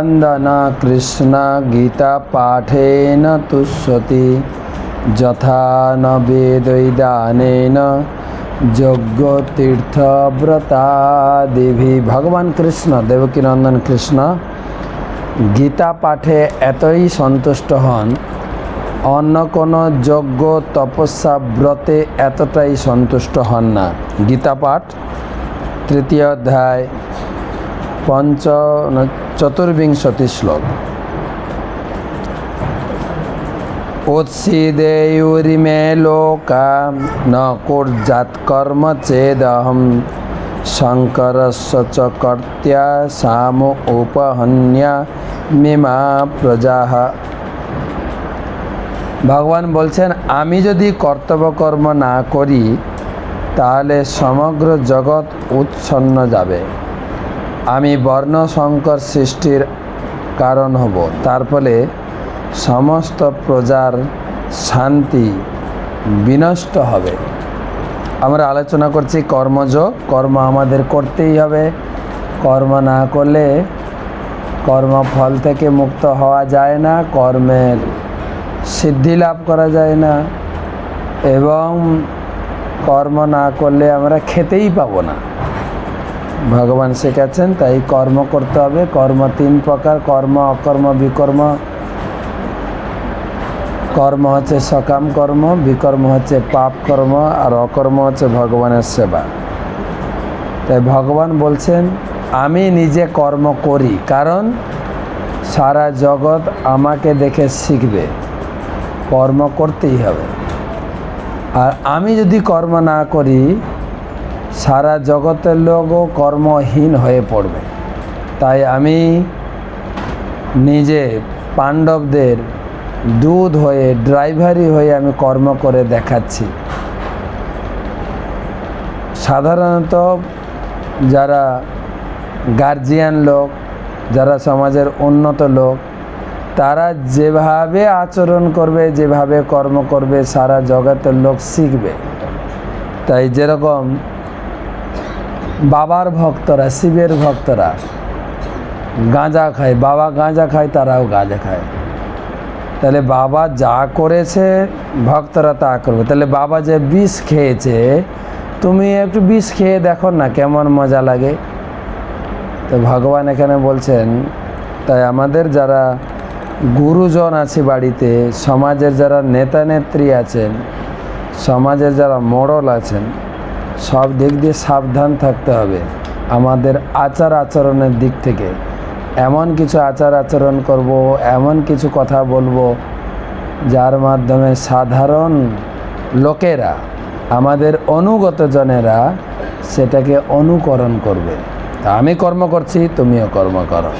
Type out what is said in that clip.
দেবকীনন্দন কৃষ্ণ গীতা পাঠেন তুষ্যতি যথা ন যজ্ঞ তীর্থব্রতাদিভি ভগবান কৃষ্ণ দেবকীনন্দন কৃষ্ণ গীতা পাঠে এতই সন্তুষ্ট হন অন্য কোনো যজ্ঞ তপস্যা ব্রতে এতটাই সন্তুষ্ট হন না গীতা পাঠ তৃতীয় অধ্যায় পঞ্চ না, চতুর্বিংশতি শ্লোক উৎসিদেয়ুরিমে লোকা ন কুর্যাৎকর্ম চেদহম শঙ্করস্য চ কর্ত্যা সাম উপহন্যা মিমা প্রজাহ। ভগবান বলছেন আমি যদি কর্তব্যকর্ম না করি তাহলে সমগ্র জগৎ উচ্ছন্ন যাবে। আমি বর্ণ সংকর সৃষ্টির কারণ হব। তার ফলে সমস্ত প্রজার শান্তি বিনষ্ট হবে। আমরা আলোচনা করছি কর্মযোগ। কর্ম আমাদের করতেই হবে। কর্ম না করলে কর্মফল থেকে মুক্ত হওয়া যায় না। কর্মের সিদ্ধি লাভ করা যায় না। এবং কর্ম না করলে আমরা খেতেই পাবো না। ভগবান শেখাচ্ছেন, তাই কর্ম করতে হবে। কর্ম তিন প্রকার, কর্ম, অকর্ম, বিকর্ম। কর্ম হচ্ছে সকাম কর্ম, বিকর্ম হচ্ছে পাপ কর্ম, আর অকর্ম হচ্ছে ভগবানের সেবা। তাই ভগবান বলছেন, আমি নিজে কর্ম করি, কারণ সারা জগৎ আমাকে দেখে শিখবে। কর্ম করতেই হবে। আর আমি যদি কর্ম না করি সারা জগতের লোকও কর্মহীন হয়ে পড়বে। তাই আমি নিজে পাণ্ডবদের দুধ হয়ে, ড্রাইভারি হয়ে আমি কর্ম করে দেখাচ্ছি। সাধারণত যারা গার্জিয়ান লোক, যারা সমাজের উন্নত লোক, তারা যেভাবে আচরণ করবে, যেভাবে কর্ম করবে, সারা জগতের লোক শিখবে। তাই যেরকম বাবার ভক্তরা, শিবের ভক্তরা গাঁজা খায়। বাবা গাঁজা খায়, তারাও গাঁজা খায়। তাহলে বাবা যা করেছে, ভক্তরা তা করবে। তাহলে বাবা যে বিষ খেয়েছে, তুমি একটু বিষ খেয়ে দেখো না, কেমন মজা লাগে। তো ভগবান এখানে বলছেন, তাই আমাদের যারা গুরুজন আছে বাড়িতে, সমাজের যারা নেতা নেত্রী আছেন, সমাজের যারা মোড়ল আছেন সব দিক দিয়ে সাবধান থাকতে হবে। আমাদের আচার আচরণের দিক থেকে। এমন কিছু আচার আচরণ করব, এমন কিছু কথা বলব, যার মাধ্যমে সাধারণ লোকেরা, আমাদের অনুগত জনেরা সেটাকে অনুকরণ করবে। তা আমি কর্ম করছি, তুমিও কর্ম করো।